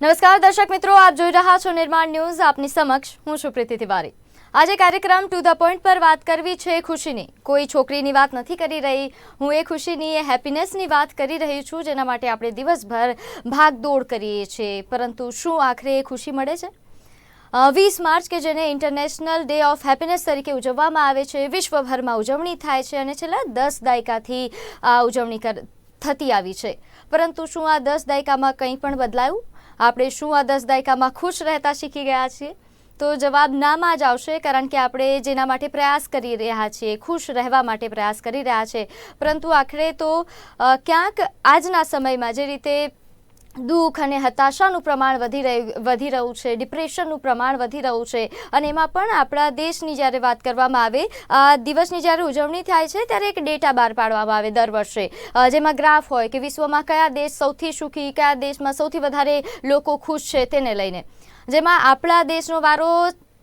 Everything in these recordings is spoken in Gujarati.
નમસ્કાર દર્શક મિત્રો, આપ જોઈ રહ્યા છો નિર્માણ ન્યૂઝ, આપની સમક્ષ હું છું પ્રીતિ તિવારી. આજે કાર્યક્રમ ટુ ધ પોઈન્ટ પર વાત કરવી છે ખુશીની. કોઈ છોકરીની વાત નથી કરી રહી, હું એ ખુશીની, એ હેપીનેસની વાત કરી રહી છું, જેના માટે આપણે દિવસભર ભાગદોડ કરીએ છીએ. પરંતુ શું આખરે એ ખુશી મળે છે? વીસ માર્ચ કે જેને ઇન્ટરનેશનલ ડે ઓફ હેપીનેસ તરીકે ઉજવવામાં આવે છે, વિશ્વભરમાં ઉજવણી થાય છે અને છેલ્લા દસ દાયકાથી આ ઉજવણી કર, થતી આવી છે. પરંતુ શું આ દસ દાયકામાં કંઈ પણ બદલાયું? આપણે શું આ દસ દાયકામાં ખુશ રહેતા શીખી ગયા છીએ? તો જવાબ નામાં જ આવશે, કારણ કે આપણે જેના માટે પ્રયાસ કરી રહ્યા છીએ, ખુશ રહેવા માટે પ્રયાસ કરી રહ્યા છે. પરંતુ આખરે તો ક્યાંક આજના સમયમાં જે રીતે દુઃખ અને હતાશાનું પ્રમાણ વધી રહ્યું વધી રહ્યું છે, ડિપ્રેશનનું પ્રમાણ વધી રહ્યું છે અને એમાં પણ આપણા દેશની જ્યારે વાત કરવામાં આવે, આ દિવસની જ્યારે ઉજવણી થાય છે ત્યારે એક ડેટા બહાર પાડવામાં આવે દર વર્ષે. જેમાં ગ્રાફ હોય કે વિશ્વમાં કયા દેશ સૌથી સુખી, કયા દેશમાં સૌથી વધારે લોકો ખુશ છે તેને લઈને. જેમાં આપણા દેશનો વારો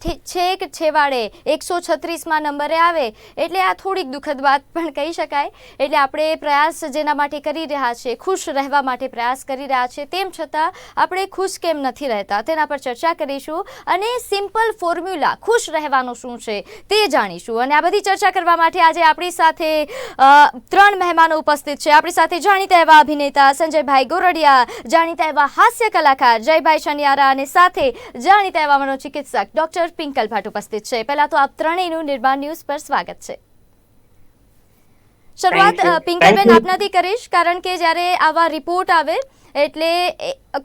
છેક છેવાડે? એકસો છત્રીસમાં નંબરે આવે? એટલે આ થોડીક દુઃખદ વાત પણ કહી શકાય. એટલે આપણે પ્રયાસ જેના માટે કરી રહ્યા છીએ ખુશ રહેવા માટે પ્રયાસ કરી રહ્યા છીએ તેમ છતાં આપણે ખુશ કેમ નથી રહેતા? તેના પર ચર્ચા કરીશું. અને સિમ્પલ ફોર્મ્યુલા, ખુશ રહેવાનું શું છે, તે જાણીશું. અને આ બધી ચર્ચા કરવા માટે આજે આપણી સાથે ત્રણ મહેમાનો ઉપસ્થિત છે. આપણી સાથે જાણીતા એવા અભિનેતા સંજયભાઈ ગોરડિયા, જાણીતા એવા હાસ્ય કલાકાર જયભાઈ શનિયારા અને સાથે જાણીતા એવા મનોચિકિત્સક ડોક્ટર પિંકલ ભટ્ટ ઉપસ્થિત છે. પહેલા તો આપ ત્રણેયનું નિર્માણ ન્યૂઝ પર સ્વાગત છે. શરૂઆત પિંકલબેન આપનાથી કરીશ કારણ કે જ્યારે આવા રિપોર્ટ આવે એટલે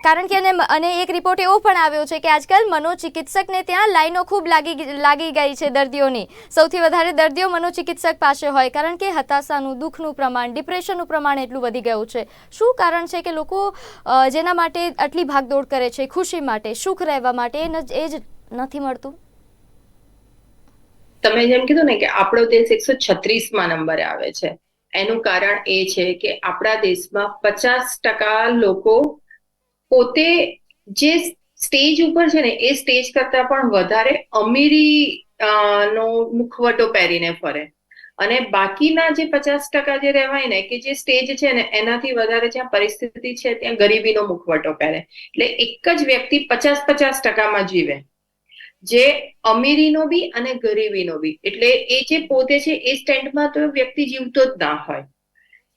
કારણ કે અને એક રિપોર્ટ એવો પણ આવ્યો છે કે આજકાલ મનોચિકિત્સકને ત્યાં લાઈનો ખૂબ લાગી ગઈ- લાગી ગઈ છે દર્દીઓની. સૌથી વધારે દર્દીઓ મનોચિકિત્સક પાસે હોય કારણ કે હતાશાનું દુઃખનું પ્રમાણ ડિપ્રેશનનું પ્રમાણ એટલું વધી ગયું છે. શું કારણ છે કે લોકો જેના માટે આટલી ભાગદોડ કરે છે ખુશી માટે સુખ રહેવા માટે એ જ નથી મળતું. તમે જેમ કીધું ને કે આપણો દેશ એકસો છત્રીસમાં નંબરે આવે છે. એનું કારણ એ છે કે આપણા દેશમાં પચાસ ટકા લોકો પોતે જે સ્ટેજ ઉપર છે ને, એ સ્ટેજ કરતા પણ વધારે અમીરી નો મુખવટો પહેરીને ફરે. અને બાકીના જે પચાસ ટકા જે રહેવાય ને, કે જે સ્ટેજ છે ને, એનાથી વધારે જ્યાં પરિસ્થિતિ છે, ત્યાં ગરીબીનો મુખવટો પહેરે. એટલે એક જ વ્યક્તિ પચાસ પચાસ ટકામાં જીવે. જે અમીરીનો બી અને ગરીબીનો બી. એટલે એ જે પોતે છે, એ સ્ટેન્ડમાં તો વ્યક્તિ જીવતો જ ના હોય.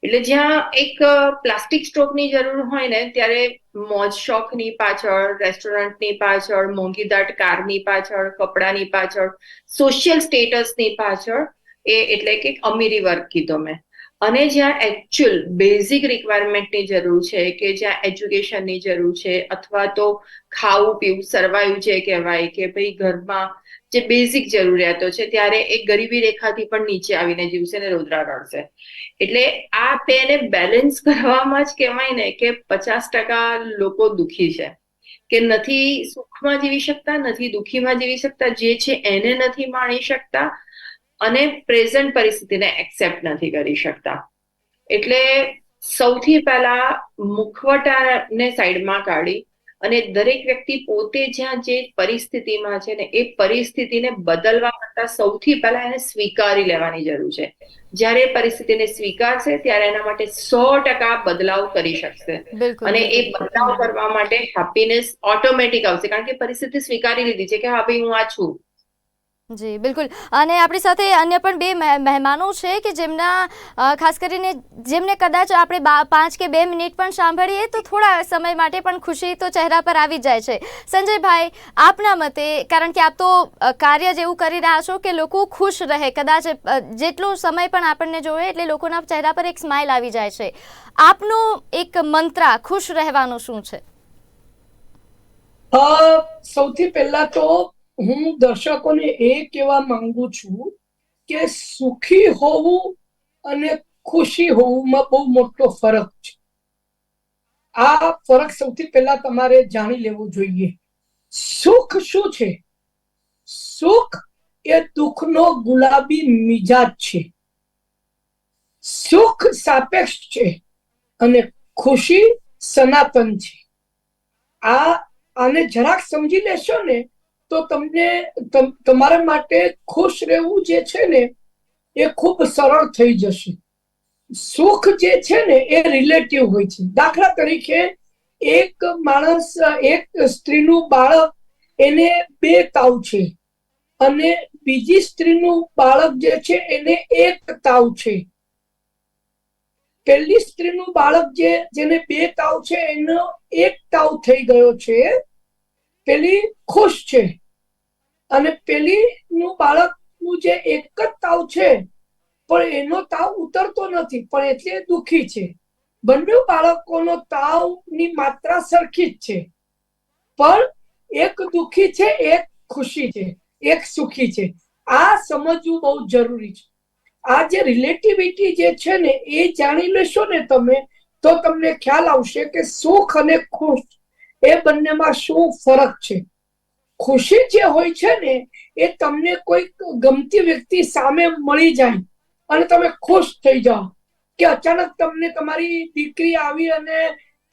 એટલે જ્યાં એક પ્લાસ્ટિક સ્ટ્રોકની જરૂર હોય ને, ત્યારે મોજ શોખની પાછળ, રેસ્ટોરન્ટની પાછળ મોંઘીદાટ કારની પાછળ, કપડાની પાછળ, સોશિયલ સ્ટેટસની પાછળ, એ એટલે કે અમીરી વર્ગ કીધો મેં. અને જ્યાં એકચ્યુઅલ બેઝિક રિક્વાયરમેન્ટની જરૂર છે કે જ્યાં એજ્યુકેશનની જરૂર છે અથવા તો ખાવું પીવું સર્વાઈવ જે કહેવાય કે ભાઈ ઘરમાં જે બેઝિક જરૂરિયાતો છે ત્યારે એ ગરીબી રેખાથી પણ નીચે આવીને જીવશે ને રોદરા રડશે. એટલે આ બેને બેલેન્સ કરવામાં જ કહેવાય ને કે પચાસ ટકા લોકો દુખી છે. કે નથી સુખમાં જીવી શકતા, નથી દુખીમાં જીવી શકતા, જે છે એને નથી માણી શકતા અને પ્રેઝન્ટ પરિસ્થિતિને એક્સેપ્ટ નથી કરી શકતા. એટલે સૌથી પહેલા મુખવટાને સાઈડમાં કાઢી અને દરેક વ્યક્તિ પોતે જ્યાં જે પરિસ્થિતિમાં છે ને એ પરિસ્થિતિને બદલવા કરતા સૌથી પહેલા એને સ્વીકારી લેવાની જરૂર છે. જ્યારે એ પરિસ્થિતિને સ્વીકારશે ત્યારે એના માટે સો ટકા બદલાવ કરી શકશે. અને એ બદલાવ કરવા માટે હેપીનેસ ઓટોમેટિક આવશે. કારણ કે પરિસ્થિતિ સ્વીકારી લીધી છે કે હા ભાઈ હું આ છું. જી, બિલકુલ. અને આપણી સાથે અન્ય પણ બે મહે- મહેમાનો છે કે જેમના ખાસ કરીને જેમને કદાચ આપણે પાંચ કે બે મિનિટ પણ સાંભળીએ તો થોડા સમય માટે પણ ખુશી તો ચહેરા પર આવી જાય છે. સંજયભાઈ, આપના મતે, કારણ કે આપ તો કાર્ય કાર્ય જેવું કરી રહ્યા છો કે લોકો ખુશ રહે. કદાચ જેટલો સમય પણ આપણને જોઈએ એટલે લોકોના ચહેરા પર એક સ્માઇલ આવી જાય છે. આપનો એક મંત્ર, ખુશ રહેવાનું શું છે? સૌથી પહેલા તો હું દર્શકોને એ કહેવા માંગુ છું કે સુખી હોવું અને ખુશી હોવુંમાં બહુ મોટો ફરક છે. આ ફરક સૌથી પહેલા તમારે જાણી લેવું જોઈએ. સુખ શું છે? સુખ એ દુઃખનો ગુલાબી મિજાજ છે. સુખ સાપેક્ષ છે અને ખુશી સનાતન છે. આ આને જરાક સમજી લેશો ને તો તમને તમારા માટે ખુશ રહેવું જે છે ને, એ ખૂબ સરળ થઈ જશે. સુખ જે છે ને, એ રિલેટિવ હોય છે. દાખલા તરીકે, એક માણસ, એક સ્ત્રીનું બાળક એને બે તાવ છે અને બીજી સ્ત્રીનું બાળક જે છે એને એક તાવ છે. પહેલી સ્ત્રીનું બાળક જે, જેને બે તાવ છે, એનો એક તાવ થઈ ગયો છે. પેલી ખુશ છે. અને પેલી નું બાળકનું જે એક જ તાવ છે, પણ એનો તાવ ઉતરતો નથી, પણ એટલે દુખી છે. બંને બાળકોનો તાવની માત્રા સરખી જ છે. પણ એક દુખી છે, એક ખુશી છે, એક સુખી છે. આ સમજવું બહુ જરૂરી છે. આ જે રિલેટિવિટી જે છે ને, એ જાણી લેશો ને તમે, તો તમને ખ્યાલ આવશે કે સુખ અને ખુશ એ બંનેમાં શું ફરક છે? ખુશી જે હોય છે ને, એ તમને કોઈ ગમતી વ્યક્તિ સામે મળી જાય અને તમે ખુશ થઈ જાઓ કે અચાનક તમને તમારી દીકરી આવી અને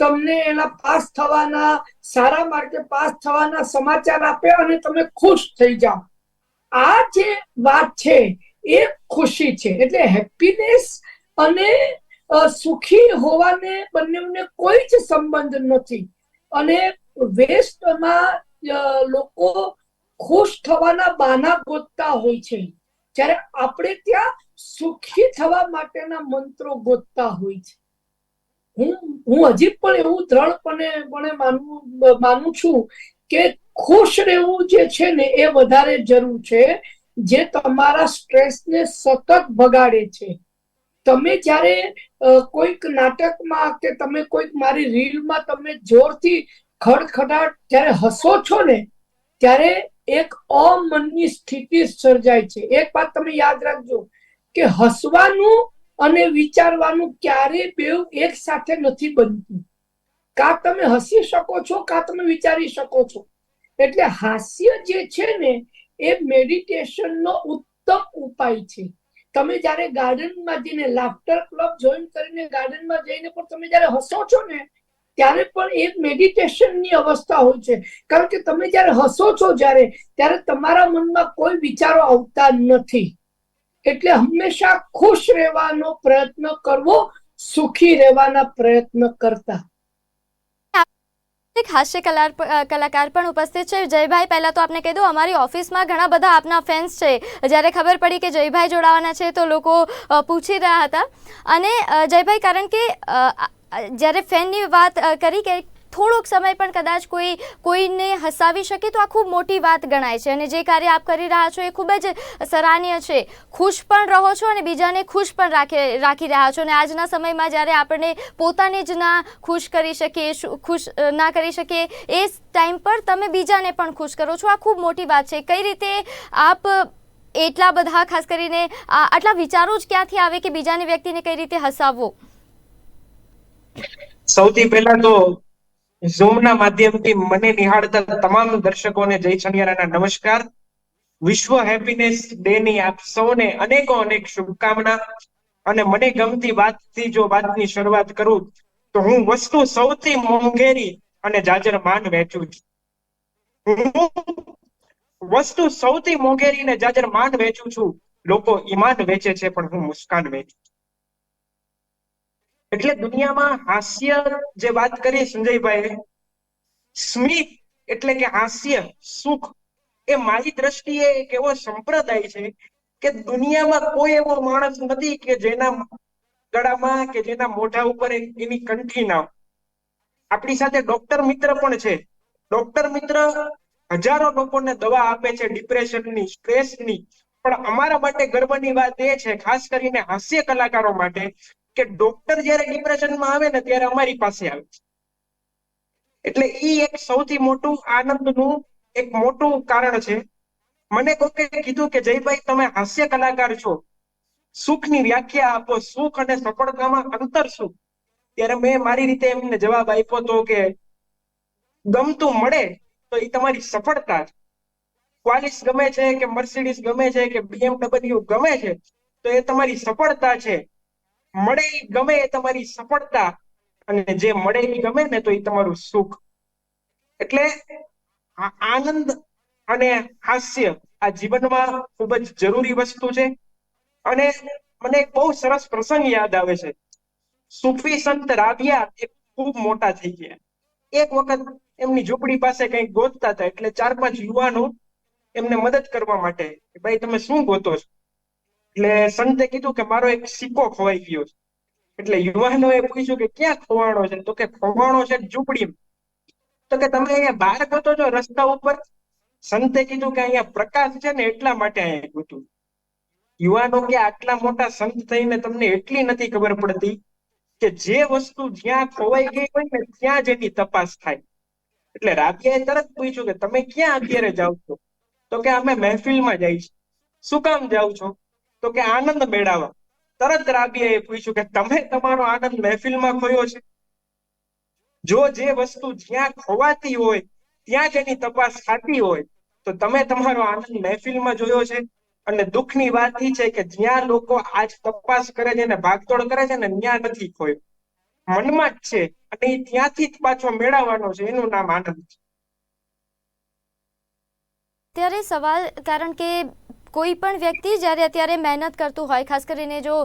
તમને એના પાસ થવાના, સારા માર્કે પાસ થવાના સમાચાર આપે અને તમે ખુશ થઈ જાઓ. આ જે વાત છે, એ ખુશી છે. એટલે હેપીનેસ અને સુખી હોવાને બંનેને કોઈ જ સંબંધ નથી. અને વેસ્ટમાં લોકો ખુશ થવાના બહાના ગોતતા હોય છે. જ્યારે આપણે ત્યાં સુખી થવા માટેના મંત્રો ગોતતા હોય છે. હું હું હજી પણ એવું દ્રઢપણે, પણે માનવું માનું છું કે ખુશ રહેવું જે છે ને એ વધારે જરૂર છે, જે તમારા સ્ટ્રેસને સતત ભગાડે છે. તમે જ્યારે કોઈક નાટકમાં કે તમે કોઈક મારી રીલમાં તમે જોરથી ખડખડાટ જ્યારે હસો છો ને, ત્યારે એક અમનની સ્થિતિ સર્જાય છે. એક વાત તમે યાદ રાખજો કે હસવાનું અને વિચારવાનું ક્યારેય બે એક સાથે નથી બનતું. કા તમે હસી શકો છો, કા તમે વિચારી શકો છો. એટલે હાસ્ય જે છે ને, એ મેડિટેશનનો ઉત્તમ ઉપાય છે. તમે જ્યારે ગાર્ડનમાં જઈને લાફ્ટર ક્લબ જોઈન કરીને ગાર્ડનમાં જઈને પણ તમે જ્યારે હસો છો ને, ત્યારે પણ એક મેડિટેશનની અવસ્થા હોય છે. કારણ કે તમે જ્યારે હસો છો જ્યારે, ત્યારે તમારા મનમાં કોઈ વિચારો આવતા નથી. એટલે હંમેશા ખુશ રહેવાનો પ્રયત્ન કરવો, સુખી રહેવાના પ્રયત્ન કરતા. એક હાસ્ય કલાકાર પણ ઉપસ્થિત છે. જયભાઈ, પહેલાં તો આપને કહી દઉં, અમારી ઓફિસમાં ઘણા બધા આપના ફેન્સ છે. જ્યારે ખબર પડી કે જયભાઈ જોડાવાના છે, તો લોકો પૂછી રહ્યા હતા. અને જયભાઈ, કારણ કે જ્યારે ફેનની વાત કરી કે થોડોક સમય પણ કદાચ કોઈ કોઈને હસાવી શકે તો આ ખૂબ મોટી વાત ગણાય છે અને જે કાર્ય આપ કરી રહ્યા છો એ ખૂબ જ સરાહનીય છે. ખુશ પણ રહો છો અને બીજાને ખુશ પણ રાખી રાખી રહ્યા છો અને આજના સમયમાં જ્યારે આપણે પોતાને જ ના ખુશ કરી શકીએ ખુશ ના કરી શકીએ, એ ટાઈમ પર તમે બીજાને પણ ખુશ કરો છો. આ ખૂબ મોટી વાત છે. કઈ રીતે આપ એટલા બધા, ખાસ કરીને આટલા વિચારો જ ક્યાંથી આવે કે બીજાની વ્યક્તિને કઈ રીતે હસાવવો? સૌથી પહેલા તો ઝૂમ ના માધ્યમથી મને નિહાળતા તમામ દર્શકોને જય છનિયારાના નમસ્કાર. વિશ્વ હેપીનેસ ડે ની આપ સૌને અનેકો અનેક શુભકામના અને મને ગમતી વાતથી જો વાતની શરૂઆત કરું, તો હું વસ્તુ સૌથી મોંઘેરી અને જાજર માન વેચું છું વસ્તુ સૌથી મોંઘેરી ને જાજર માન વેચું છું. લોકો ઈમાન વેચે છે, પણ હું મુસ્કાન વેચું. એટલે દુનિયામાં હાસ્ય જે વાત કરી સંજયભાઈ સ્મિત એટલે કે હાસ્ય, સુખ, એ મારી દ્રષ્ટિએ એક એવો સંપ્રદાય છે કે દુનિયામાં કોઈ એવો માણસ નથી કે જેના ગળામાં કે જેના મોઢા ઉપર એની કંઠી ના આપણી સાથે ડોક્ટર મિત્ર પણ છે. ડોક્ટર મિત્ર હજારો લોકોને દવા આપે છે ડિપ્રેશનની, સ્ટ્રેસની. પણ અમારા માટે ગર્વની વાત એ છે, ખાસ કરીને હાસ્ય કલાકારો માટે કે ડોક્ટર જ્યારે ડિપ્રેશનમાં આવે ને ત્યારે અમારી પાસે આવે એટલે ઈ એક સૌથી મોટું આનંદનું એક મોટું કારણ છે. મને કોકે કીધું કે, જયભાઈ, તમે હાસ્ય કલાકાર છો. સુખની વ્યાખ્યા આપો. સુખ અને સફળતામાં અંતર શું? ત્યારે મેં મારી રીતે એમને જવાબ આપ્યો તો કે ગમતું મળે, તો એ તમારી સફળતા છે. ક્વાલિસ ગમે છે કે મર્સિડીઝ ગમે છે કે બીએમડબલ્યુ ગમે છે, તો એ તમારી સફળતા છે. મળે ગમે તમારી સફળતા અને જે મળે ગમે ને તો એ તમારું સુખ. એટલે આનંદ અને હાસ્ય આ જીવનમાં ખૂબ જ જરૂરી વસ્તુ છે. અને મને એક બહુ સરસ પ્રસંગ યાદ આવે છે. સુફી સંત રાબિયા એ ખૂબ મોટા થઈ ગયા. એક વખત એમની ઝૂંપડી પાસે કંઈક ગોતતા હતા, એટલે ચાર પાંચ યુવાનો એમને મદદ કરવા માટે ભાઈ, તમે શું ગોતો છો? એટલે સંતે કીધું કે મારો એક સિક્કો ખોવાઈ ગયો છે. એટલે યુવાનોએ પૂછ્યું કે ક્યાં ખોવાણો છે? તો કે ખોવાણો છે ઝૂંપડીમાં. તો કે તમે અહીંયા બહાર ગયો છો રસ્તા ઉપર? સંતે કીધું કે અહીંયા પ્રકાશ છે ને એટલા માટે અહીંયા ગયું યુવાનો કે આટલા મોટા સંત થઈને તમને એટલી નથી ખબર પડતી કે જે વસ્તુ જ્યાં ખોવાઈ ગઈ હોય ને ત્યાં જ એની તપાસ થાય. એટલે રાબિયાએ તરત પૂછ્યું કે તમે ક્યાં અત્યારે જાઓ છો? તો કે અમે મહેફિલમાં જાય છે શું કામ જાઓ છો? તો કે આનંદ મેળાવા. તરત રાબિયાએ પૂછ્યું કે તમે તમારો આનંદ મહેફિલમાં ખોયો છે? જો જે વસ્તુ જ્યાં ખોવાતી હોય, ત્યાં જ એની તપાસ થતી હોય, તો તમે તમારો આનંદ મહેફિલમાં જોયો છે? અને દુઃખની વાત એ છે કે જ્યાં લોકો આજ તપાસ કરે છે ને ભાગદોડ કરે છે ને, ત્યાં નથી ખોયો. મનમાં જ છે અને એ ત્યાંથી જ પાછો મેળવવાનો છે, એનું નામ આનંદ છે. ત્યારે સવાલ, કારણ કે કોઈ પણ વ્યક્તિ જ્યારે અત્યારે મહેનત કરતું હોય, ખાસ કરીને જો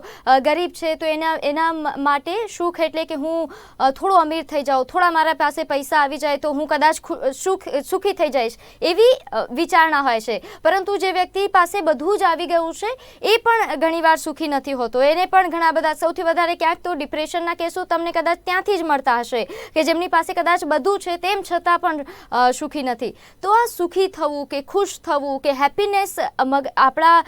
ગરીબ છે, તો એના એના માટે સુખ એટલે કે હું થોડો અમીર થઈ જાઉં, થોડા મારા પાસે પૈસા આવી જાય તો હું કદાચ સુખ સુખી થઈ જઈશ, એવી વિચારણા હોય છે. પરંતુ જે વ્યક્તિ પાસે બધું જ આવી ગયું છે, એ પણ ઘણીવાર સુખી નથી હોતો. એને પણ ઘણા બધા, સૌથી વધારે ક્યાંક તો ડિપ્રેશનના કેસો તમને કદાચ ત્યાંથી જ મળતા હશે, કે જેમની પાસે કદાચ બધું છે, તેમ છતાં પણ સુખી નથી. તો આ સુખી થવું કે ખુશ થવું કે હેપીનેસ મગ આપણા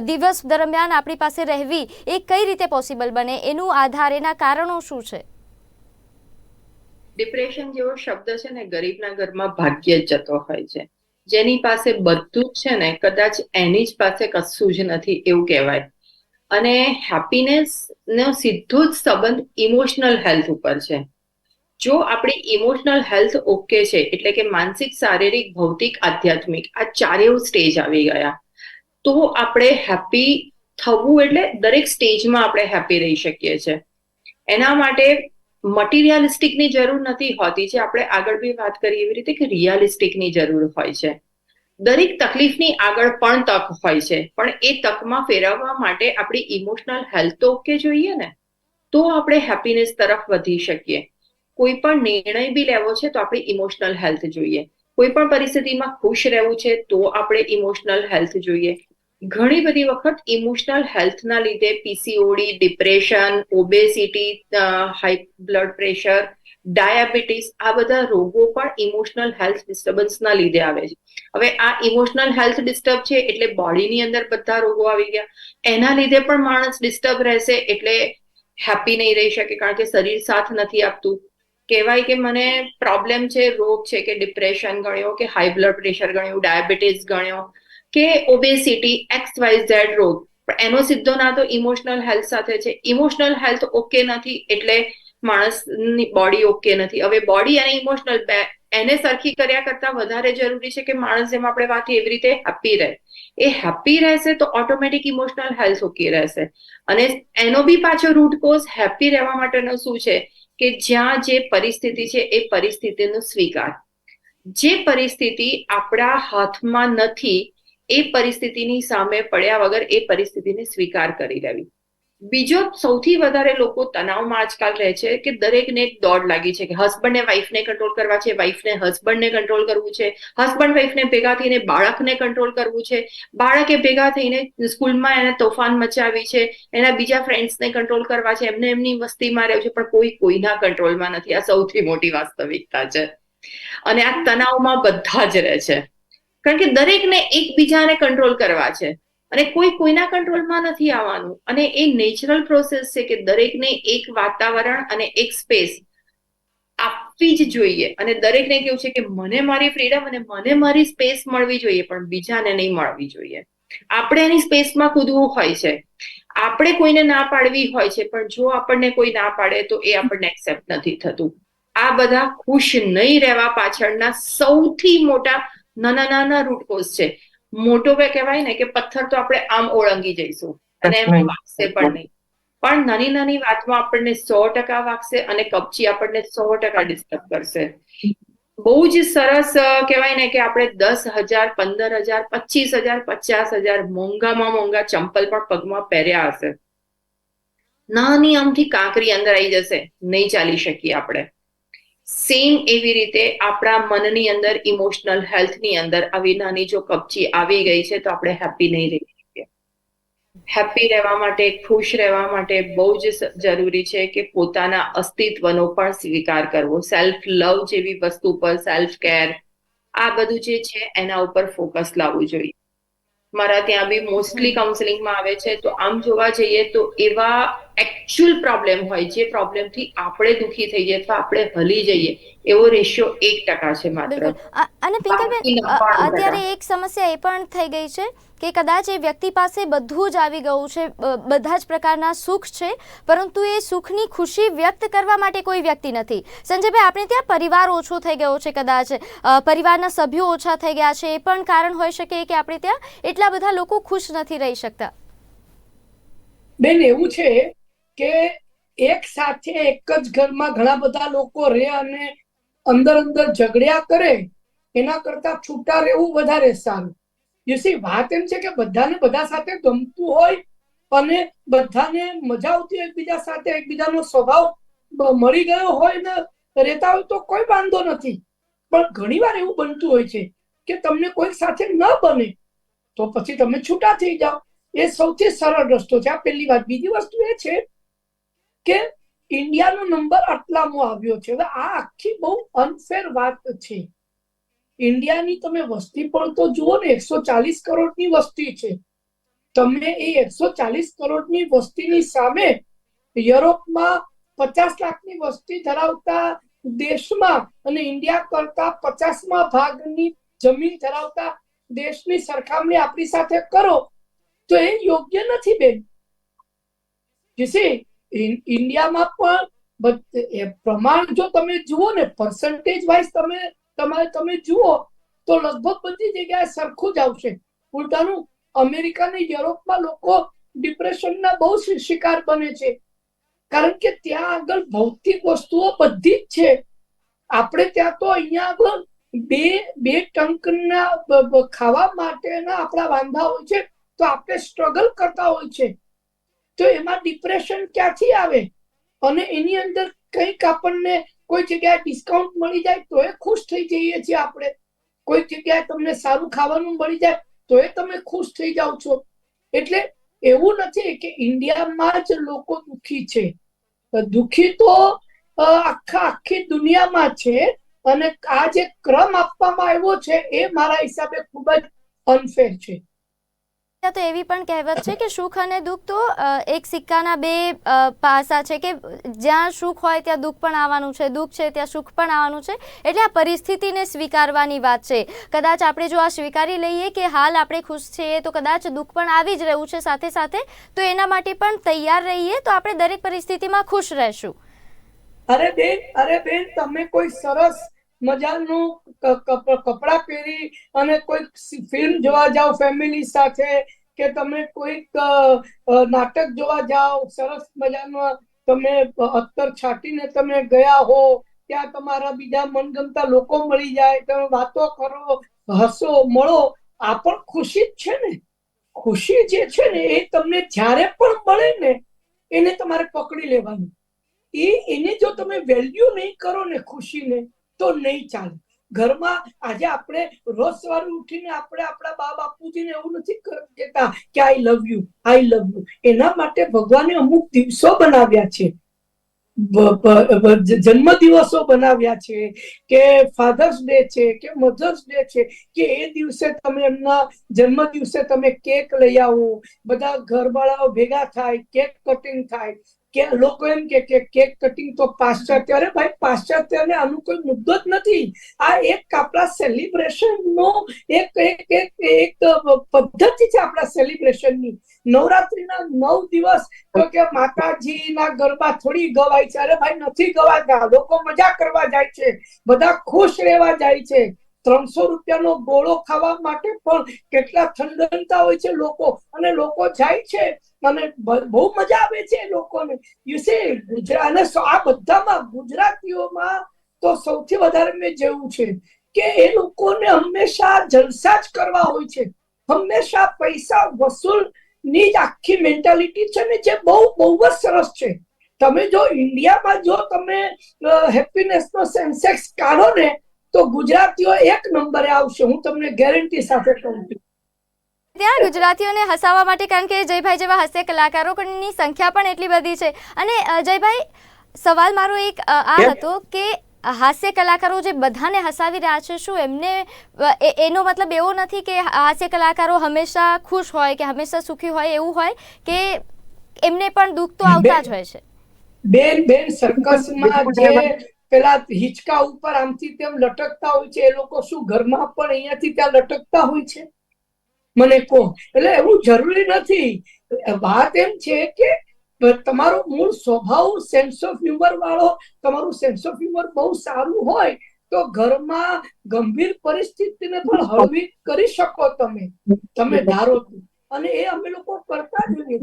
દિવસ દરમિયાન આપણી પાસે રહેવી એ કઈ રીતે પોસિબલ બને? એનું આધાર, એના કારણો શું છે? ડિપ્રેશન જેવો શબ્દ છે ને ગરીબના ઘરમાં ભાગ્યે જ જતો હોય છે. જેની પાસે બધું જ છે ને, કદાચ એની જ પાસે કશું જ નથી એવું કહેવાય. અને હેપીનેસ નો સીધો જ સંબંધ ઇમોશનલ હેલ્થ ઉપર છે. જો આપણી ઇમોશનલ હેલ્થ ઓકે છે, એટલે કે માનસિક, શારીરિક, ભૌતિક, આધ્યાત્મિક, આ ચારેય સ્ટેજ આવી ગયા. તો આપણે હેપી થવું એટલે દરેક સ્ટેજમાં આપણે હેપી રહી શકીએ છીએ એના માટે મટીરિયાલિસ્ટિકની જરૂર નથી હોતી જે આપણે આગળ બી વાત કરી એવી રીતે કે રિયાલિસ્ટિકની જરૂર હોય છે. દરેક તકલીફની આગળ પણ તક હોય છે, પણ એ તકમાં ફેરવવા માટે આપણી ઇમોશનલ હેલ્થ તો ઓકે જોઈએ ને? તો આપણે હેપીનેસ તરફ વધી શકીએ. કોઈ પણ નિર્ણય બી લેવો છે તો આપણી ઇમોશનલ હેલ્થ જોઈએ. કોઈ પણ પરિસ્થિતિમાં ખુશ રહેવું છે તો આપણે ઇમોશનલ હેલ્થ જોઈએ. ઘણી બધી વખત ઇમોશનલ હેલ્થના લીધે PCOD depression obesity high blood pressure diabetes આ બધા રોગો પણ ઇમોશનલ હેલ્થ ડિસ્ટર્બન્સના લીધે આવે છે. હવે આ ઇમોશનલ હેલ્થ ડિસ્ટર્બ છે એટલે બોડીની અંદર બધા રોગો આવી ગયા. એના લીધે પણ માણસ ડિસ્ટર્બ રહેશે એટલે હેપી નહીં રહી શકે કારણ કે શરીર સાથ નથી આપતું. કહેવાય કે મને પ્રોબ્લેમ છે, રોગ છે કે ડિપ્રેશન ગણ્યો કે હાઈ બ્લડ પ્રેશર ગણ્યું ડાયાબિટીસ ગણ્યો કે ઓબેસિટી એક્સ વાય ઝેડ રોગ. એનો સીધો ના તો ઇમોશનલ હેલ્થ સાથે છે. ઇમોશનલ હેલ્થ ઓકે નથી એટલે માણસની બોડી ઓકે નથી. હવે બોડી અને ઇમોશનલ બે, એને સરખી કર્યા કરતા વધારે જરૂરી છે કે માણસ જેમ આપણે વાત એવી રીતે હેપી રહે. એ હેપી રહેશે તો ઓટોમેટિક ઇમોશનલ હેલ્થ ઓકે રહેશે. અને એનો બી પાછો રૂટ કોઝ હેપી રહેવા માટેનો શું છે? કે જ્યાં જે પરિસ્થિતિ છે એ પરિસ્થિતિનો સ્વીકાર. જે પરિસ્થિતિ આપણા હાથમાં નથી એ પરિસ્થિતિની સામે પડ્યા વગર એ પરિસ્થિતિને સ્વીકાર કરી લેવી. બીજો સૌથી વધારે લોકો તણાવમાં આજકાલ રહે છે કે દરેકને એક દોડ લાગી છે કે હસબન્ડને વાઈફને કંટ્રોલ કરવા છે વાઈફને હસબન્ડને કંટ્રોલ કરવું છે હસબન્ડ વાઈફને ભેગા થઈને બાળકને કંટ્રોલ કરવું છે, બાળકે ભેગા થઈને સ્કૂલમાં એને તોફાન મચાવી છે, એના બીજા ફ્રેન્ડ્સને કંટ્રોલ કરવા છે, એમને એમની વસ્તીમાં રહેવું છે, પણ કોઈ કોઈના કંટ્રોલમાં નથી. આ સૌથી મોટી વાસ્તવિકતા છે. અને આ તણાવમાં બધા જ રહે છે. કારણ કે દરેકને એકબીજાને કંટ્રોલ કરવા છે. અને કોઈ કોઈના કંટ્રોલમાં નથી આવવાનું. અને એ નેચરલ પ્રોસેસ છે કે દરેકને એક વાતાવરણ અને એક સ્પેસ આપવી જ જોઈએ. અને દરેકને કેવું છે કે મને મારી ફ્રીડમ અને મને મારી સ્પેસ મળવી જોઈએ, પણ બીજાને નહીં મળવી જોઈએ. આપણે એની સ્પેસમાં કૂદવું હોય છે. આપણે કોઈને ના પાડવી હોય છે, પણ જો આપણને કોઈ ના પાડે, તો એ આપણને એક્સેપ્ટ નથી થતું. આ બધા ખુશ નહીં રહેવા પાછળના સૌથી મોટા નાના નાના રૂટ કોઝ છે. મોટો બે કહેવાય ને કે પથ્થર તો આપણે આમ ઓળંગી જઈશું. અને એમ વાગશે પણ નહીં. પણ નાની નાની વાતમાં આપણને સો ટકા વાગશે અને કપચી આપણને સો ટકા ડિસ્ટર્બ કરશે. બહુ જ સરસ કહેવાય ને કે આપણે દસ હજાર પંદર હજાર પચીસ હજાર પચાસ હજાર મોંઘામાં મોંઘા ચંપલ પણ પગમાં પહેર્યા હશે. નાની આમથી કાંકરી અંદર આવી જશે. નહીં ચાલી શકીએ આપણે. સેમ એવી રીતે આપણા મનની અંદર ઇમોશનલ હેલ્થની અંદર આવી નાની જો કપચી આવી ગઈ છે, તો આપણે હેપી નહીં રહી શકીએ. હેપી રહેવા માટે, ખુશ રહેવા માટે બહુ જ જરૂરી છે કે પોતાના અસ્તિત્વનો પણ સ્વીકાર કરવો. સેલ્ફ લવ જેવી વસ્તુ પર સેલ્ફ કેર આ બધું જે છે, એના ઉપર ફોકસ લાવવું જોઈએ. મારા ત્યાં બી મોસ્ટલી કાઉન્સેલિંગમાં આવે છે, તો આમ જોવા જઈએ તો એવા એકચ્યુઅલ પ્રોબ્લેમ હોય જે પ્રોબ્લેમથી આપણે દુખી થઈ જઈએ અથવા આપણે હલી જઈએ. એવો રેશિયો એક ટકા છે માત્ર. અને પિંકલબેન અત્યારે એક સમસ્યા એ પણ થઈ ગઈ છે કે કદાચ એ વ્યક્તિ પાસે બધું જ આવી ગયું છે બધા જ પ્રકારના સુખ છે પરંતુ એ સુખની ખુશી વ્યક્ત કરવા માટે કોઈ વ્યક્તિ નથી. સંજયભાઈ આપણે ત્યાં પરિવાર ઓછો થઈ ગયો છે કદાચ. પરિવારના સભ્યો ઓછા થઈ ગયા છે. એ પણ કારણ હોઈ શકે કે આપણે ત્યાં એટલા બધા લોકો ખુશ નથી રહી શકતા. બેન એવું છે કે એક સાથે એક જ ઘરમાં ઘણા બધા લોકો રહે અને અંદર અંદર ઝઘડ્યા કરે, એના કરતા છૂટા રહેવું વધારે સારું. યુસી વાત એમ છે કે બધાને બધા સાથે ગમતું હોય અને બધાને મજા આવતી એકબીજા સાથે, એકબીજાનો સ્વભાવ મળી ગયો હોય ને રહેતા હોય તો કોઈ વાંધો નથી. પણ ઘણીવાર એવું બનતું હોય છે કે તમને કોઈ સાથે ન બને, તો પછી તમે છૂટા થઈ જાઓ. એ સૌથી સરળ રસ્તો છે. આ પહેલી વાત. બીજી વસ્તુ એ છે કે ઇન્ડિયાનો નંબર આટલામાં આવ્યો છે. હવે આ આખી બહુ અનફેર વાત છે. ઇન્ડિયાની તમે વસ્તી પણ તો જુઓ ને, એકસો ચાલીસ કરોડની વસ્તી છે. તમે એ એકસો ચાલીસ કરોડની વસ્તીની સામે યુરોપમાં પચાસ લાખની વસ્તી ધરાવતા દેશમાં અને ઇન્ડિયા કરતા પચાસમાં ભાગની જમીન ધરાવતા દેશની સરખામણી આપણી સાથે કરો, તો એ યોગ્ય નથી બેન. ઇન- ઇન્ડિયામાં પણ પ્રમાણ જો તમે જુઓ ને પર્સન્ટેજ વાઇઝ તમે તમારે તમે જુઓ, તો લગભગ બધી જગ્યાએ સરખું જ આવશે. ઉલટાનું અમેરિકા અને યુરોપમાં લોકો ડિપ્રેશનના બહુ શિકાર બને છે. કારણ કે ત્યાં આગળ ભૌતિક વસ્તુઓ બધી જ છે. આપણે ત્યાં તો અહીંયા આગળ બે બે ટંકના ખાવા માટેના આપણા વાંધા હોય છે, તો આપણે સ્ટ્રગલ કરતા હોય છે. તો એમાં ડિપ્રેશન ક્યાંથી આવે? અને એની અંદર કંઈક આપણને કોઈ જગ્યાએ ડિસ્કાઉન્ટ મળી જાય તો એ ખુશ થઈ જઈએ છીએ આપણે. કોઈ જગ્યાએ તમને સારું ખાવાનું મળી જાય તો એ તમે ખુશ થઈ જાઓ છો. એટલે એવું નથી કે ઇન્ડિયામાં જ લોકો દુઃખી છે. દુઃખી તો આખા, આખી દુનિયામાં છે અને આ જે ક્રમ આપવામાં આવ્યો છે એ મારા હિસાબે ખૂબ જ અનફેર છે. તો એવી પણ કહેવત છે કે સુખ અને દુઃખ તો એક સિક્કાના બે પાસા છે કે જ્યાં સુખ હોય ત્યાં દુઃખ પણ આવવાનું છે, દુઃખ છે ત્યાં સુખ પણ આવવાનું છે. એટલે આ પરિસ્થિતિને સ્વીકારવાની વાત છે. કદાચ આપણે જો આ સ્વીકારી લઈએ કે હાલ આપણે ખુશ છીએ તો કદાચ દુઃખ પણ આવી જ રહ્યું છે સાથે સાથે, તો એના માટે પણ તૈયાર રહીએ તો આપણે દરેક પરિસ્થિતિમાં ખુશ રહેશું. અરે બેન અરે બેન, તમે કોઈ સરસ મજાનું કપડા પહેરી અને કોઈક ફિલ્મ જોવા જાઓ, ફેમિલી સાથે કે તમે કોઈક નાટક જોવા જાઓ, સરસ મજાનું તમે અત્તર છાંટીને તમે ગયા હો, ત્યાં તમારા બીજા મનગમતા લોકો મળી જાય, તમે વાતો કરો, હસો, મળો. આ પણ ખુશી જ છે ને. ખુશી જે છે ને એ તમને જ્યારે પણ મળે ને, એને તમારે પકડી લેવાની. એ એને જો તમે વેલ્યુ નહીં કરો ને ખુશીને તો નહીં ચાલે. ઘરમાં આજે આપણે રોજ સવારે ઉઠીને આપણે આપણા બા બાપુજીને એવું નથી કહેતા કે I love you I love you એના માટે ભગવાને અમુક દિવસો બનાવ્યા છે. જન્મ દિવસો બનાવ્યા છે કે ફાધર્સ ડે છે, કે મધર્સ ડે છે, કે એ દિવસે તમે એમના જન્મ દિવસે તમે કેક લઈ આવો. બધા ઘરવાળાઓ ભેગા થાય કેક કટિંગ થાય. કે લોકો એમ કે કેક કટિંગ તો પાશ્ચાત્ય અરે ભાઈ, પાશ્ચાત્યને આનું કોઈ મુદ્દો જ નથી. આ એક આપણા સેલિબ્રેશન નો એક એક એક એક પદ્ધતિ છે આપણા સેલિબ્રેશનની નવરાત્રીના નવ દિવસ તો કે માતાજીના ગરબા થોડી ગવાય છે. અરે ભાઈ, નથી ગવાતા. લોકો મજા કરવા જાય છે. બધા ખુશ રહેવા જાય છે. ત્રણસો રૂપિયાનો ગોળો ખાવા માટે પણ કેટલા થંડનતા હોય છે લોકો. અને લોકો જાય છે. અને બહુ મજા આવે છે લોકોને. યુ સે ગુજરાત અને આ બધામાં ગુજરાતીઓમાં તો સૌથી વધારે મેં જોયું છે કે એ લોકોને હંમેશા જલસા જ કરવા હોય છે. હંમેશા પૈસા વસૂલની જ આખી મેન્ટાલિટી છે ને જે બહુ બહુ જ સરસ છે. તમે જો ઇન્ડિયામાં જો તમે હેપીનેસ નો સેન્સેક્સ કાઢો ને તો ગુજરાતીઓ એક નંબરે આવશે હું તમને ગેરંટી સાથે કહું છું. ત્યાં ગુજરાતીઓને હસાવવા માટે કારણ કે જયભાઈ જેવા હાસ્ય કલાકારોની સંખ્યા પણ એટલી બધી છે. અને જયભાઈ સવાલ મારો એક આ હતો કે હાસ્ય કલાકારો જે બધાને હસાવી રહ્યા છે શું એમને એનો મતલબ એવો નથી કે હાસ્ય કલાકારો હંમેશા ખુશ હોય કે હંમેશા સુખી હોય એવું હોય કે એમને પણ દુઃખ તો આવતા જ હોય છે? બેન બેન સર્કસમાં જે. પેલા હિંચકા ઉપર આમથી તેમ લટકતા હોય છે એ લોકો શું ઘરમાં પણ અહીંયાથી ત્યાં લટકતા હોય છે? મને કહો. એટલે એવું જરૂરી નથી. વાત એમ છે કે તમારો મૂળ સ્વભાવ સેન્સ ઓફ હ્યુમર વાળો તમારું સેન્સ ઓફ હ્યુમર બહુ સારું હોય તો ઘરમાં ગંભીર પરિસ્થિતિને પણ હળવી કરી શકો તમે. તમે ધારો અને એ અમે લોકો કરતા જ હોઈએ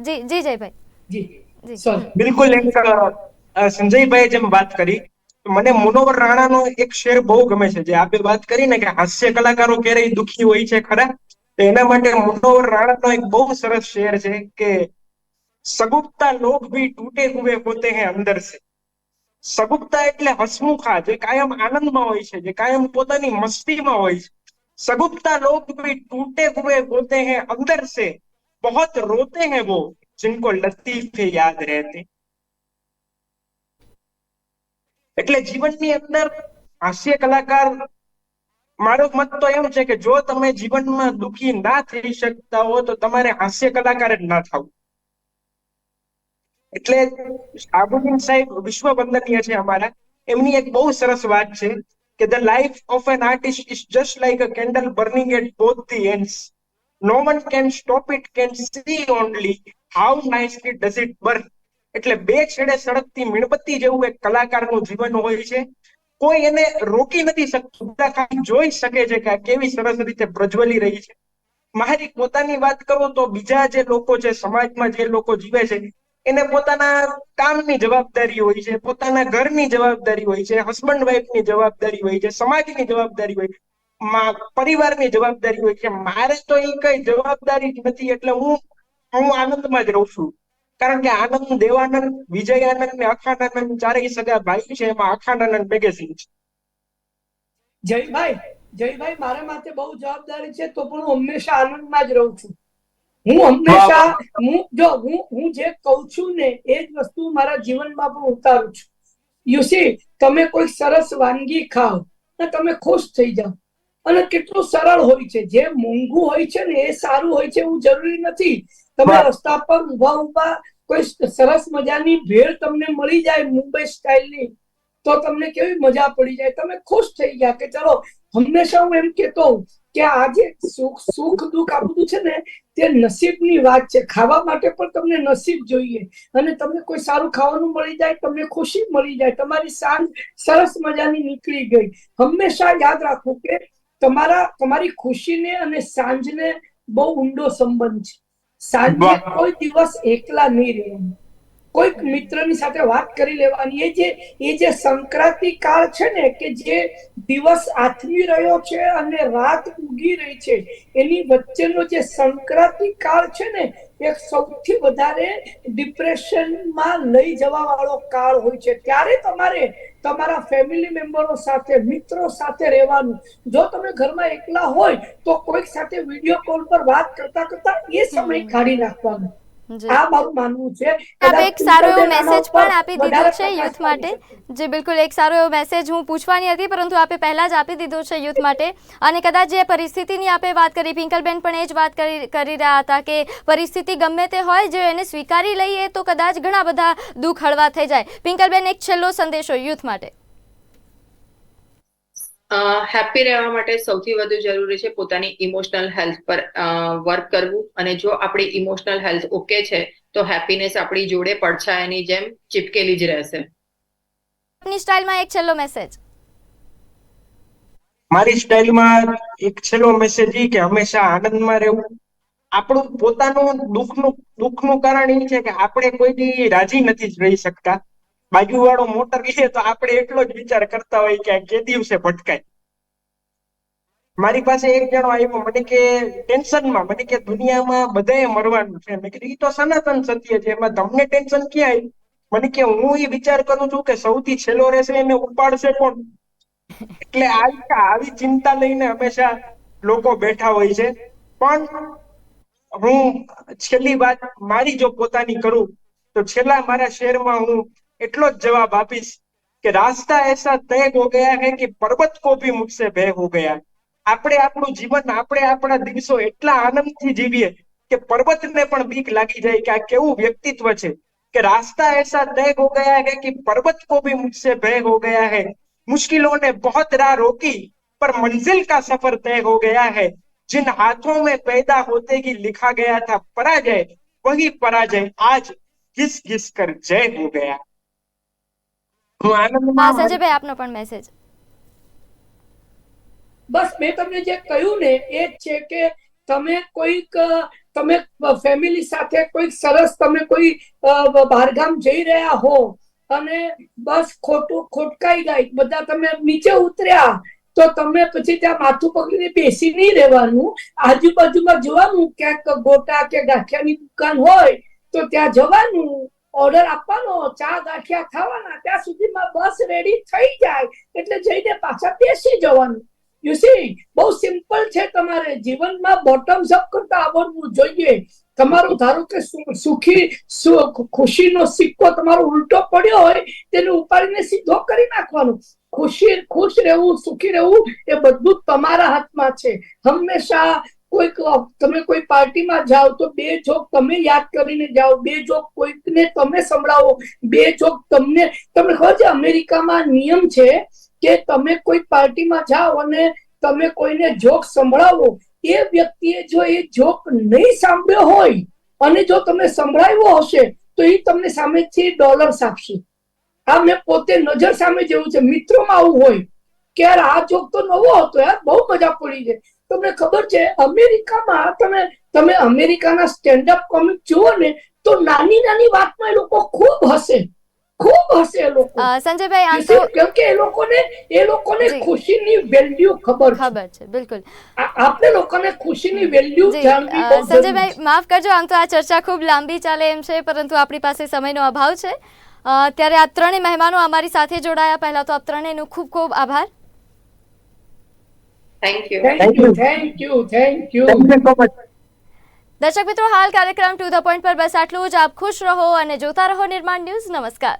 જી જી જયભાઈ. જી. જી. બિલકુલ સંજયભાઈ જેમ વાત કરી મને મનોહર રાણાનો એક શેર બહુ ગમે છે. જે આપે વાત કરી ને કે હાસ્ય કલાકારો ક્યારેય દુખી હોય છે ખરા, તો એના માટે મનોહર રાણાનો એક બહુ સરસ શેર છે કે સગુપ્તા લોક ભી ટૂટે હુએ હોતે હે અંદર સે. સગુપ્તા એટલે હસમુખા જે કાયમ આનંદમાં હોય છે, જે કાયમ પોતાની મસ્તીમાં હોય છે. સગુપ્તા લોક ભી તૂટે હુએ હોતે હે અંદર સે. બહોત રોતે હે વો, જિનકો લતીફે યાદ રહેતે. એટલે જીવનની અંદર હાસ્ય કલાકાર મારો મત તો એમ છે કે જો તમે જીવનમાં દુખી ના થઈ શકતા હો, તો તમારે હાસ્ય કલાકાર જ ના થવું. એટલે શાહબુદ્દીન સાહેબ વિશ્વ વંદનીય છે અમારા. એમની એક બહુ સરસ વાત છે કે the life of an artist is just like a candle burning at both the ends. No one can stop it, can see only how nicely does it burn. એટલે બે છેડે સળગતી મીણબત્તી જેવું એક કલાકારનું જીવન હોય છે. કોઈ એને રોકી નથી શકતું. બધા ખાલી જોઈ શકે છે કે કેવી સરસ રીતે પ્રજ્વલી રહી છે. મારી પોતાની વાત કરું તો બીજા જે લોકો છે, સમાજમાં જે લોકો જીવે છે, એને પોતાના કામની જવાબદારી હોય છે, પોતાના ઘરની જવાબદારી હોય છે હસબન્ડ વાઈફની જવાબદારી હોય છે, સમાજની જવાબદારી હોય પરિવારની જવાબદારી હોય છે. મારે તો એ કઈ જવાબદારી જ નથી, એટલે હું હું આનંદમાં જ રહું છું. કારણ કે આનંદ દેવાનંદ વિજયાનંદ ને અખાંડાનંદ ચારેય સગા ભાઈ છે એમાં અખાનંદ મેગેઝિન છે. જયભાઈ જયભાઈ મારા માથે બહુ જવાબદારી છે તો પણ હું હંમેશા આનંદમાં જ રહું છું. હું હંમેશા હું જો હું હું જે કહું છું ને એ જ વસ્તુ મારા જીવનમાં પણ ઉતારું છું. યુ સી તમે કોઈ સરસ વાનગી ખાઓ અને તમે ખુશ થઈ જાઓ. અને કેટલું સરળ હોય છે જે મોંઘું હોય છે ને એ સારું હોય છે એવું જરૂરી નથી. તમે. રસ્તા પર ઊભા ઊભા કોઈ સરસ મજાની ભેળ તમને મળી જાય મુંબઈ સ્ટાઇલની તો તમને કેવી મજા પડી જાય? તમે ખુશ થઈ ગયા કે ચલો હંમેશા હું એમ કેતો કે આજે સુખ સુખ દુઃખ આ બધું છે ને તે નસીબની વાત છે. ખાવા માટે પણ તમને નસીબ જોઈએ અને તમને કોઈ સારું ખાવાનું મળી જાય તમને ખુશી મળી જાય. તમારી સાંજ સરસ મજાની નીકળી ગઈ. હંમેશા યાદ રાખો કે તમારા તમારી ખુશીને અને સાંજને બહુ ઊંડો સંબંધ છે. સાંજે કોઈ દિવસ એકલા નહીં રહેવાનું કોઈક મિત્રની સાથે વાત કરી લેવાની. એ જે એ જે સંક્રાંતિ કાળ છે ને કે જે દિવસ આથમી રહ્યો છે અને રાત ઉગી રહી છે એની વચ્ચેનો જે સંક્રાંતિ કાળ છે ને એ સૌથી વધારે ડિપ્રેશનમાં લઈ જવા વાળો કાળ હોય છે. ત્યારે તમારે તમારા ફેમિલી મેમ્બરો સાથે, મિત્રો સાથે રહેવાનું. જો તમે ઘરમાં એકલા હોય, તો કોઈક સાથે વીડિયો કોલ પર વાત કરતા કરતા એ સમય કાઢી નાખવાનો. આ મારું માનવું છે. આપે એક સારો એવો મેસેજ પણ આપી દીધો છે યુથ માટે. જે બિલકુલ. એક સારો એવો મેસેજ હું પૂછવાની હતી પરંતુ આપે પહેલા જ આપી દીધો છે યુથ માટે. અને કદાચ જે પરિસ્થિતિની આપે વાત કરી પિંકલબેન પણ એ જ વાત કરી કરી રહ્યા હતા કે પરિસ્થિતિ ગમે તે હોય જો એને સ્વીકારી લઈએ તો કદાચ ઘણા બધા દુઃખ હળવા થઈ જાય. પિંકલબેન એક છેલ્લો સંદેશો યુથ માટે. હેપી રહેવા માટે સૌથી વધુ જરૂરી છે પોતાની ઇમોશનલ હેલ્થ પર વર્ક કરવું. અને જો આપણી ઇમોશનલ હેલ્થ ઓકે છે તો હેપીનેસ આપણી જોડે પડછાયાની જેમ ચીપકેલી જ રહેશે. આપની સ્ટાઇલમાં એક છેલ્લો મેસેજ મારી સ્ટાઇલમાં એક છેલ્લો મેસેજ એ કે હંમેશા આનંદમાં રહેવું. આપણું પોતાનું દુઃખનું દુઃખનું કારણ એ છે કે આપણે કોઈની રાજી નથી રહી શકતા. બાજુવાળો મોટર લઈએ તો આપણે એટલો જ વિચાર કરતા હોય કે કે દિવસે ભટકાય. મારી પાસે એક જણો આવ્યો, મને કે ટેન્શનમાં, મને કે દુનિયામાં બધાએ મરવાનું છે. મેં કીધું એ તો સનાતન સત્ય છે, એમાં તમને ટેન્શન ક્યાં આવ્યું મને કે, હું એ વિચાર કરું છું કે સૌથી છેલ્લો રહેશે એને ઉપાડશે કોણ? એટલે આવી ચિંતા લઈને હંમેશા લોકો બેઠા હોય છે. પણ હું છેલ્લી વાત મારી જો પોતાની કરું, તો છેલ્લા મારા શેરમાં હું એટલો જ જવાબ આપીશ કે રાસ્તા ऐसा तय हो गया है कि पर्वत को भी मुझसे भय हो गया આપણે આપણું જીવન આપણે આપણા દિવસો એટલા આનંદથી જીવીએ કે પર્વતને પણ બીક લાગી જાય કે આ કેવું વ્યક્તિત્વ છે कि रास्ता ऐसा तय हो गया है कि पर्वत को भी मुझसे भय हो गया है मुश्किलों ने बहुत राह रोकी पर मंजिल का सफर तय हो गया है जिन हाथों में पैदा होते ही लिखा गया था पराजय वही पराजय आज घिस घिस कर जय हो गया હું હા સંજયભાઈ આપનો પણ મેસેજ બસ મેં તમને જે કહ્યું ને એ જ છે કે તમે કોઈક તમે ફેમિલી સાથે કોઈક સરસ તમે કોઈ બહારગામ જઈ રહ્યા હો અને બસ ખોટું ખોટકાઈ ગઈ બધા તમે નીચે ઉતર્યા તો તમે પછી ત્યાં માથું પકડીને બેસી નહીં રહેવાનું. આજુબાજુમાં જોવાનું ક્યાંક ગોટા કે ગાંઠિયાની દુકાન હોય તો ત્યાં જવાનું. ઓર્ડર આપવાનો, ચા ગાંઠિયા ખાવાના, ત્યાં સુધીમાં બસ રેડી થઈ જાય એટલે જઈને પાછા બેસી જવાનું. યુ સી બહુ સિમ્પલ છે તમારે જીવનમાં બોટમ અપ કરતા આવડવું જોઈએ. તમારું ધારો કે સુખી ખુશીનો સિક્કો તમારો ઉલટો પડ્યો હોય, તેને ઉપાડીને સીધો કરી નાખવાનો. ખુશી, ખુશ રહેવું, સુખી રહેવું એ બધું તમારા હાથમાં છે. હંમેશા કોઈક, તમે કોઈ પાર્ટીમાં જાઓ તો બે જોક તમે યાદ કરીને જાઓ. બે જોક કોઈકને તમે સંભળાવો. બે જોક તમને તમને ખબર છે અમેરિકામાં નિયમ છે કે તમે કોઈ પાર્ટીમાં જાઓ અને તમે કોઈને જોક સંભળાવો. એ વ્યક્તિએ જો એ જોક નહીં સાંભળ્યો હોય અને જો તમે સંભળાવ્યો હશે, તો એ તમને સામેથી ડોલર્સ આપશે આ મેં પોતે નજર સામે જેવું છે. મિત્રોમાં આવું હોય. કે યાર આ જોક તો નવો હતો યાર, બહુ મજા પડી છે. તમને ખબર છે અમેરિકામાં તમે તમે અમેરિકાના સ્ટેન્ડઅપ કોમિક જુઓ ને તો નાની નાની વાતમાં એ લોકો ખૂબ હશે ખૂબ હશે એ લોકો. સંજયભાઈ આ તો કેમ કે એ લોકોને એ લોકોને ખુશીની વેલ્યુ ખબર છે. ખબર છે બિલકુલ. આપણે લોકોને ખુશીની વેલ્યુ જાણવી. સંજયભાઈ માફ કરજો આમ તો આ ચર્ચા ખૂબ લાંબી ચાલે એમ છે પરંતુ આપણી પાસે સમયનો અભાવ છે. ત્યારે આ ત્રણેય મહેમાનો અમારી સાથે જોડાયા. પહેલા તો આપ ત્રણેયનો ખૂબ ખૂબ આભાર. Thank you thank you thank you thank you. Thank you. So much. દર્શક મિત્રો હાલ કાર્યક્રમ ટુ ધ પોઈન્ટ પર બસ આટલું જ. આપ ખુશ રહો અને જોતા રહો નિર્માણ ન્યૂઝ. નમસ્કાર.